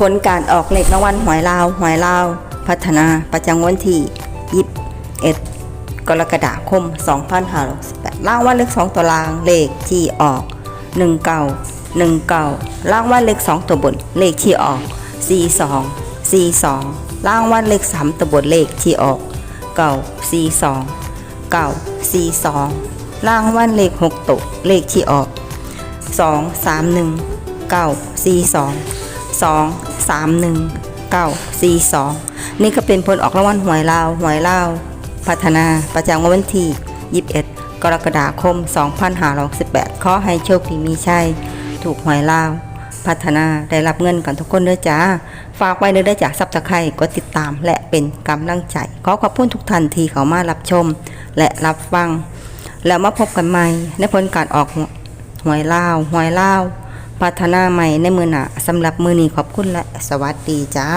ผลการออกเลขรางวัลหวยลาวหวยลาว พัฒนาประจำวันที่21กรกฎาคม 2568รางวัลเลข2ตัวล่างเลขที่ออก19 19รางวัลเลข2ตัวบนเลขที่ออก 42 42รางวัลเลข3ตัวบนเลขที่ออก9 42 9 42รางวัลเลข6ตัวเลขที่ออกสองสามห นึ่งเก้าสี่สองสองสามหนึ่งเก้าสี่สองนี่ก็เป็นผลออกรางวัลหวยลาวหวยลาวพัฒนาประจำวันที่ 21 กรกฎาคม 2568ขอให้โชคดีมีชัย ถูกหวยลาว พัฒนาได้รับเงินกันทุกคนเด้อจ้า ฝากไว้เด้อได้จากซับตะไคร่กดติดตามและเป็นกำลังใจ ขอขอบคุณทุกท่านที่เข้ามารับชม และรับฟัง แล้วมาพบกันใหม่ในผลการออกหวยลาวหวยลาว พัฒนาใหม่ในมือหนาสำหรับมือนี้ขอบคุณและสวัสดีจ้า